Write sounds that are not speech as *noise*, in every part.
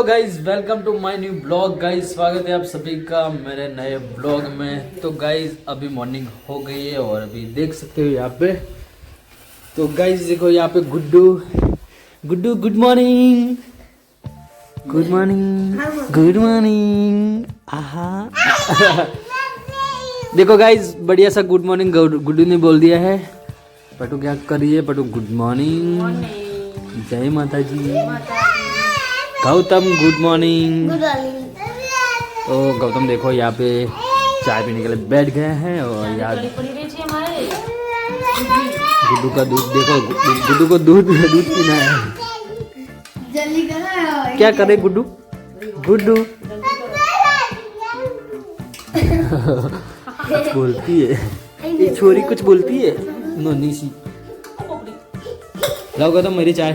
Hello guys welcome to my new blog guys स्वागत है आप सभी का मेरे नए ब्लॉग में। तो गाइस अभी मॉर्निंग हो गई है और अभी देख सकते हो यहाँ पे। तो गाइस देखो यहाँ पे Guddu. Guddu good morning good morning good morning आहा। *laughs* देखो गाइस बढ़िया सा गुड मॉर्निंग गुड्डू ने बोल दिया है। पटू क्या करिए? पटू गुड मॉर्निंग जय माता जी। गौतम गुड मॉर्निंग तो गौतम देखो यहाँ पे चाय पीने के लिए बैठ गए हैं और यहाँ गुड्डू का दूध देखो गुड्डू को दूध दूध पीना है। क्या करे गुड्डू? गुड्डू। कुछ बोलती है। ये छोरी कुछ बोलती है? नोनी सी। लाओ गौतम मेरी चाय।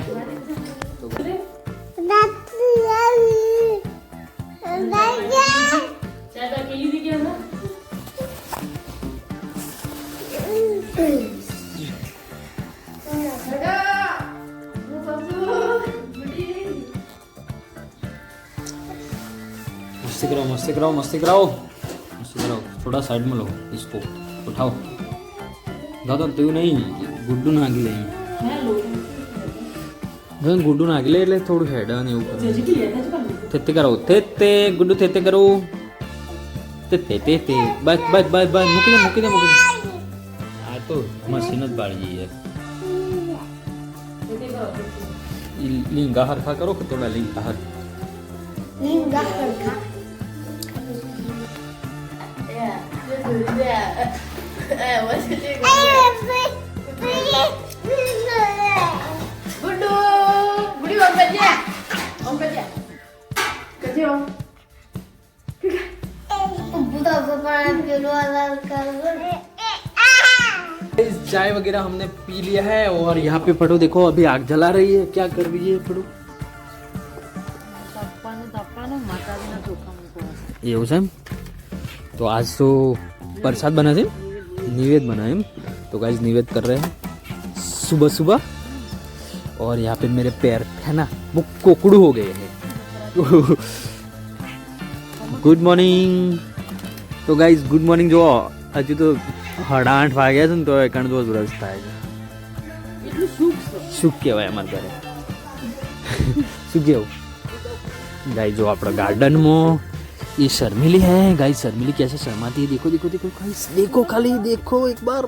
मस्ती कराओ मस्ती कराओ मस्ती कराओ मस्ती कराओ थोड़ा साइड में लो इसको उठाओ दादा तू नहीं ગુડ્ડુ નાખી લે ગન ગુડ્ડુ નાખી લે એટલે થોડું હેડ અને એવું કરો થેતે કરો થેતે ગુડ્ડુ થેતે કરો તે તે તે તે. બસ બસ બસ બસ. મૂકી દે મૂકી દે મૂકી દે. આ તો મશીન જ બાળી જઈએ લીંગા હરખા કરો કે થોડા લીંગા હર લીંગા હરખા Budu. बुढ़ा पापा पेलो वाला कर इस चाय वगैरह हमने पी लिया है और यहाँ पे पटो देखो अभी आग जला रही है क्या कर रही है पटो તાપવાનું તાપવાનું માતાજીના ચોખા મૂકવા એવું છે એમ તો આજ તો प्रसाद बना थे निवेद बना है तो गाइस निवेद कर रहे हैं सुबह सुबह और यहाँ पे मेरे पैर है ना वो कोकड़ू हो गए हैं *laughs* ગુડ મોર્નિંગ तो गाइज़ गुड मॉर्निंग जो आज तो સાડા आठ વાગ્યા છે ને તો એકાણ દિવસ બ્રશ થાય છે સુખ કહેવાય અમારા ઘરે શું કેવું ગાઈ જો આપણો ये शर्मिली है। गाय शर्मिली कैसे शर्माती है? देखो देखो देखो गाइस देखो खाली देखो एक बार।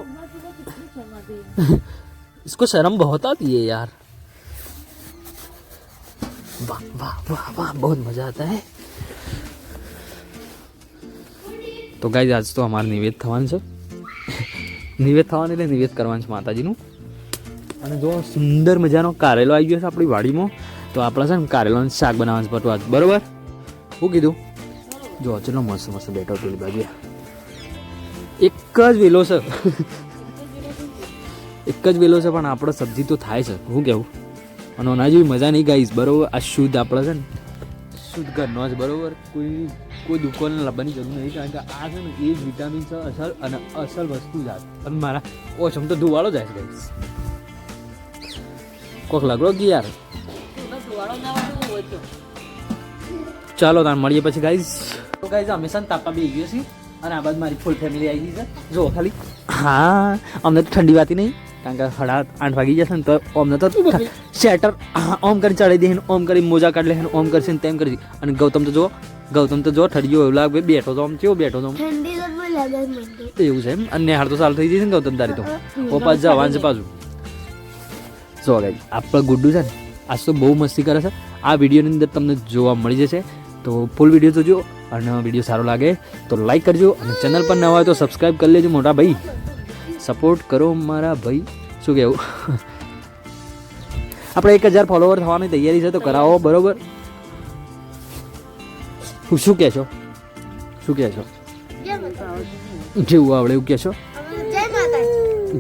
इसको शर्म बहुत आती है यार। वाह वाह वाह वाह बहुत मज़ा आता है। તો ગાઈઝ આજ તો અમારે નિવેદ થવાનું છે. નિવેદ થવાનું એટલે નિવેદ કરવાનું છે માતાજીનું. અને જો સુંદર મજાનો કારેલો આવી ગયો છે આપણી વાડીમાં, તો આપણે છે ને કારેલાનું શાક બનાવવાનું છે પટવા બરાબર? શું કીધું? જો, ચલો મસ્ત મસ્ત બેઠો પેલી બાજુ એક જ વેલો છે. એક જ વેલો છે, પણ આપણે સબ્જી તો થાય છે. શું કેવું? અને એના જેવી મજા નહીં ગાઈશ બરાબર? આ શુદ્ધ આપણે છે ને શુદ્ધ ઘરનો જ બરોબર? કોઈ કોઈ દુકાને લાવવાની જરૂર નહીં કારણ કે આ છે ને એ જ વિટામિન છે અસલ અને અસલ વસ્તુ જ અને મારા ઓછમ તો ધુવાળો જાય છે કોક લાગડો કે યાર? તો ચાલો તાણ મળીએ પછી ગાઈઝ તો ગાઈઝ અમે સન તાપા બી ગયો છીએ અને આ બાદ મારી ફૂલ ફેમિલી આવી ગઈ છે. જો ખાલી. હા અમને તો ઠંડી વાતી નહીં. કારણ કે સાડા આઠ વાગી જશે ને તો ઓમ નતો. શેટર ઓમ કરી ચડી દે ઓમ કરી મોજા કાઢ લે ઓમ કરશે ને તેમ કરી અને ગૌતમ તો જો ગૌતમ તો જો ઠરી ગયો એવું લાગે બેઠો તો આમ કેવો બેઠો તો એવું છે એમ? અને હાર તો સારું થઈ જશે ને ગૌતમ તારી તો. ઓ પાછ જવાનું છે પાછું. જો ગાઈ આપણો ગુડ્ડુ છે ને આજ તો બહુ મસ્તી કરે છે. આ વિડીયોની અંદર તમને જોવા મળી જશે. તો ફૂલ વીડિયો જોજો અને વીડિયો સારો લાગે તો લાઈક કરજો અને ચેનલ પર નવા હોય તો સબસ્ક્રાઈબ કરી લેજો મોટા ભાઈ. સપોર્ટ કરો મારા ભાઈ. શું કહેવું? *laughs* આપણે એક હજાર ફોલોવર થવાની તૈયારી છે તો કરાવો બરોબર? હું શું કહેશો? શું કહેશો? જેવું આવડે એવું કહેશો?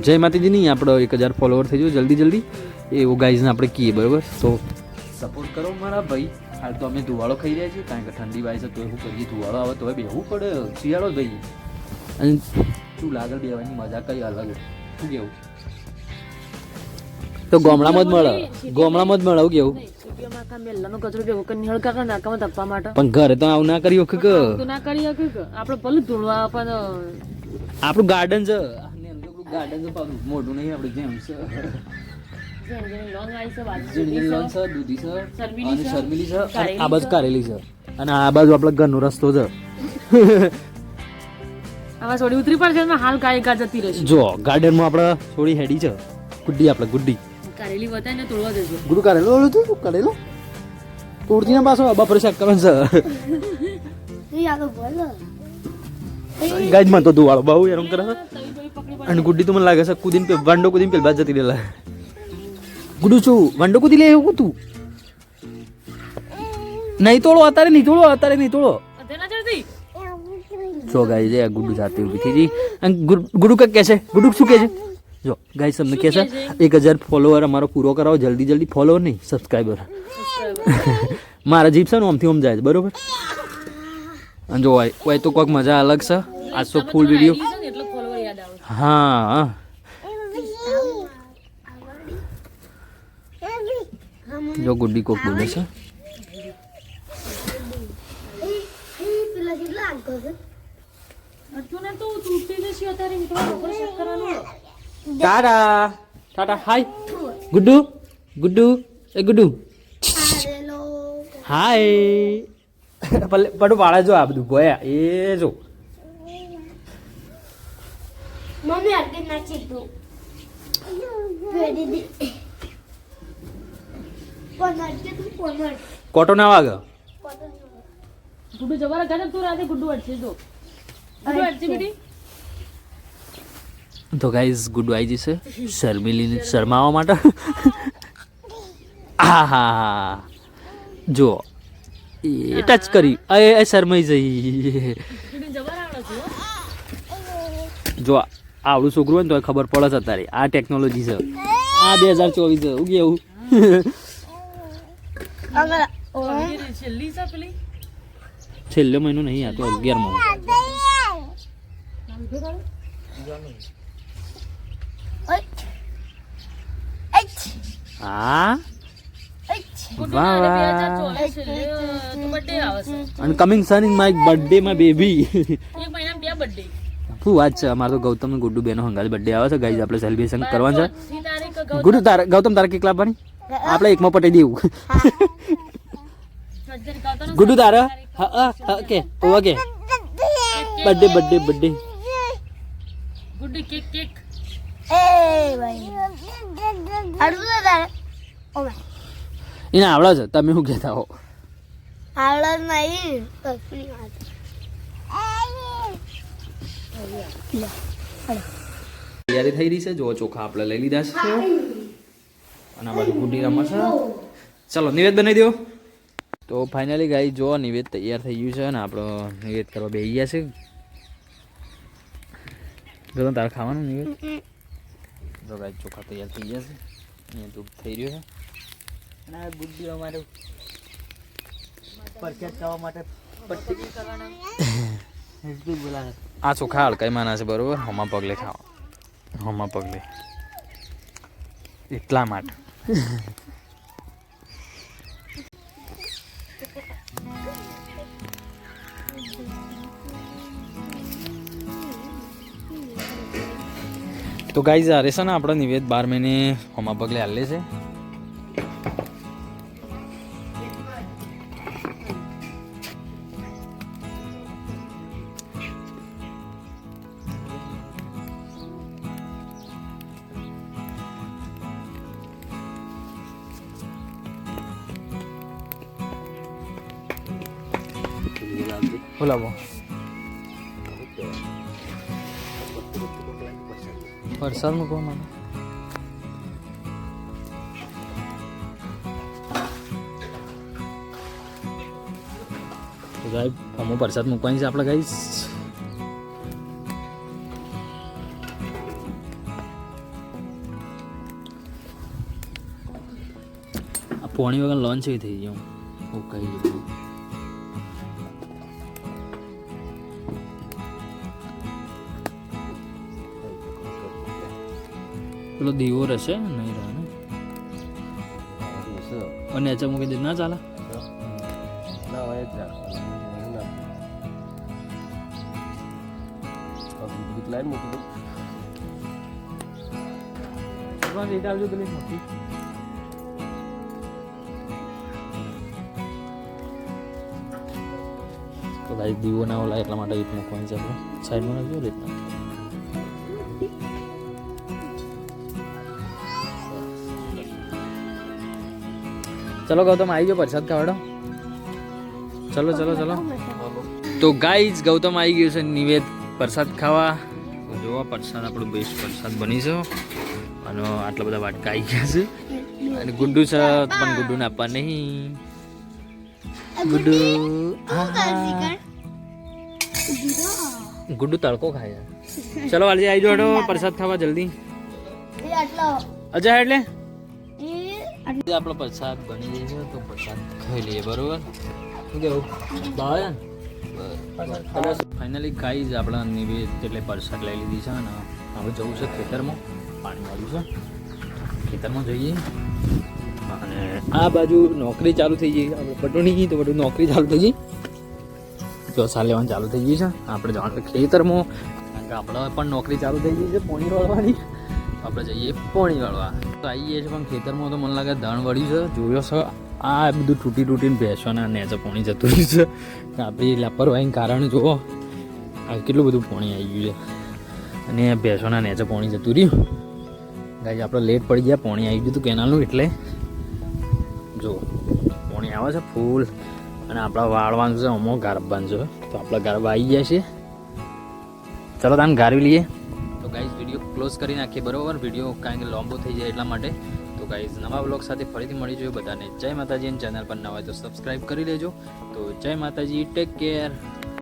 જય માતાજી. નહીં આપણો એક હજાર ફોલોવર થઈ જાય જલ્દી જલ્દી. એવું ગાઈઝને આપણે કહીએ બરોબર? તો સપોર્ટ કરો મારા ભાઈ. હાલ તો અમે ધુવાળો ખાઈ રહ્યા છીએ કારણ કે ઠંડી વાય છે તો એવું કરીએ ધુવાળો આવે તો બેહવું પડે. શિયાળો ભાઈ. અને શું લાગલ બેવાની મજા કઈ અલગ શું કેવું? તો ગામડામાં જ મળે. ગામડામાં જ મળે એવું કેવું? પણ ઘરે તો આવું ના કર્યું કે? ના કરી શકે આપણે ભલે ધૂળવા પણ આપણું ગાર્ડન છે ગાર્ડન છે મોટું નહીં આપણે જેમ છે. આ બાજુ કરેલી કારેલી છે. અને આ બાજુ આપડે ઘરનો રસ્તો છે. *laughs* આમાં થોડી ઉતરી પડશે ને હાલ ગાય ગા જતી રહેશે. જો ગાર્ડનમાં આપણે થોડી હેડી છે. ગુડ્ડી આપણે ગુડ્ડી. કારેલી બતાય ને તોડવા દેજો. ગુડું કારેલો ઓલું તું કરેલો? તોડતી ને પાછો બપોરે શક કરવાનું છે. ગાજમાં તો દુવાળો બહુ એમ કરે અને ગુડ્ડી તો મને લાગે છે કુદીન પે વાંડો પેલ બાજ જતી રહેલા ગુડુ છું વાંડો કુદી લે એવું તું? નહીં તોડો અત્યારે નહીં તોડો અત્યારે નહીં તોડો. જો ગાઈ છે ગુડુ જાતે ઊભી થઈ ગઈ અને ગુડ- ગુડુ કે કે છે ગુડુ શું કે છે જો ગાઈ તમને કે છે એક હજાર ફોલોવર અમારો પૂરો કરાવો જલ્દી જલ્દી ફોલોવર નહીં સબસ્ક્રાઈબર મારા જીપ છે ને આમથી આમ જાય છે બરોબર અને જો હોય હોય તો કોઈક મજા અલગ છે આજ તો ફૂલ વીડિયો એટલો ફોલોવર યાદ આવે હા હા જો ગુડ્ડી કોક બોલે છે પેલા કેટલા અંકો છે અર્જુન તો તૂટી જશે અત્યારે મિત્રો બપોરે શેક કરવાનું ટાટા. ટાટા હાય. ગુડ્ડુ ગુડ્ડુ એ ગુડ્ડુ. હાય. પલે પડું વાળા જો આ બધું ગોયા એ જો. મમ્મી અડકે નાખી તું? કોટો ના વાગ. ગુડ્ડુ જવાના ગાજર તું રાતે ગુડ્ડુ અડશે જો. તો ગાઈઝ ગુડ વાઈ જશે. શર્મિલીને શરમાવા માટે. *laughs* હા હા જો એ ટચ કરી. એ એ શરમાઈ જઈ. હો. જો આવડું છોકરું હોય ને તો ખબર પડે છે અત્યારે. આ ટેકનોલોજી છે. આ બે હજાર ચોવીસ છે. ઉગે એવું છેલ્લો મહિનો નહીં આ તો અગિયારમો. હા? અને coming son in my birthday my baby. શું વાત છે? અમારે તો ગૌતમ ને ગુડ્ડુ બેનો હંગાત બર્થડે આવે છે. ગાઈઝ આપણે સેલિબ્રેશન કરવાનું છે. ગુડ્ડુ તારે ગૌતમ તારે કેટલા આપવાની? આપણે એકમાં પટાઈ દેવું. ગુડ્ડુ તારે? હા હા હા કે okay birthday birthday birthday Guddu cake cake. એ ભાઈ. અડવું તારે. ઓ ભાઈ એને આવડે છે તમે શું કહેતા હો? આવડે નહીં કસરી વાત તૈયારી થઈ રહી છે જો ચોખા આપણે લઈ લીધા છે. અને આ બાજુ ગુડી રમે છે. ચલો નિવેદ બનાવી દો તો ફાઇનલી ગાઈ જો નિવેદ તૈયાર થઈ ગયું છે અને આપણો નિવેદ કરવા બેસી ગયા છે. ગરમ તારે ખાવાનું નહીં તો ગાઈ ચોખા તૈયાર થઈ ગયા છે. અહીંયા દૂધ થઈ રહ્યું છે. અને આ ગુડ્ડી અમારે પરચેસ કરવા માટે આ ચોખા હડકાઈ માના છે બરોબર? હમા પગલે ખાવા. હમા પગલે. એટલા માટે. તો ગાઈઝ આ રહેશે ને આપણો નિવેદ બાર મહિને હમા પગલે હાલે છે. બોલાવો. વરસાદ મૂકવા મને? ગાય અમો વરસાદ મૂકવાની છે આપણે ગાઈસ આ પોણી વગર લોન્ચ થઈ ગયું. હું કહી દીધું પેલો દીવો રહેશે નહીં રહે અને અચ્છા મૂકી દે. ના ચાલે? ના હોય જ મોટી તો દીવો ના ઓલા એટલા માટે રીત મૂકવાની છે આપણે. સાઈડમાં રાખજો રીતના. ચલો ગૌતમ આવી ગયો પ્રસાદ ખાવડો ચલો ચલો ચલો. તો ગાઈઝ ગૌતમ આવી ગયું છે નિવેદ પ્રસાદ ખાવા. જોવા પ્રસાદ આપણું બેસ્ટ પ્રસાદ બની છે. અને આટલા બધા વાટકા આવી ગયા છે. અને ગુડ્ડુ છે પણ ગુડ્ડુને આપવા નહીં. ગુડ્ડુ ગુડ્ડુ તડકો ખાય ચલો વાલજી આવી જોડો પ્રસાદ ખાવા જલ્દી. અજય એટલે આપણો પ્રસાદ બની ગયો છે તો પ્રસાદ ખાઈ લઈએ બરોબર? શું કેવું? ભાવે? ફાઇનલી જ આપણા નિવેદ એટલે પ્રસાદ લઈ લીધી છે અને હવે જવું છે ખેતરમાં પાણી વાળું છે. ખેતરમાં જઈએ. અને આ બાજુ નોકરી ચાલુ થઈ ગઈ. આપણે પટોણી તો બધું નોકરી ચાલુ થઈ ગઈ. ચોસા લેવાનું ચાલુ થઈ ગયું છે. આપણે જવાનું ખેતરમાં. કારણ કે આપણે પણ નોકરી ચાલુ થઈ ગઈ છે પોણી વાળવાની. આપણે જઈએ પોણી વાળવા. તો આવીએ છીએ, પણ ખેતરમાં તો મને લાગે ધણ વળ્યું છે. જોયો છે, આ બધું તૂટી તૂટીને ભેંસોના નેચે પોણી જતું રહ્યું છે. આપણી લાપરવાહીને કારણે જુઓ, આ કેટલું બધું પોણી આવી ગયું છે. અને ભેંસોના નેચે પોણી જતું રહ્યું. ગાઈ આપણે લેટ પડી ગયા, પોણી આવી ગયું હતું કેનાલનું, એટલે જો પોણી આવે છે ફૂલ. અને આપણા વાળવાનું છે, અમો ગારબાન છે. તો આપણા ગારબા આવી ગયા છે. ચલો તાને, ગારવી લઈએ. ક્લોઝ કરી નાખીએ. બરોબર? વીડિયો કાંઈક લાંબો થઈ જાય એટલા માટે. તો ગાઈઝ નવા બ્લોગ સાથે ફરીથી મળી જોઈએ બધાને. જય માતાજી ચેનલ પર નવા તો સબસ્ક્રાઈબ કરી લેજો. તો જય માતાજી ટેક કેર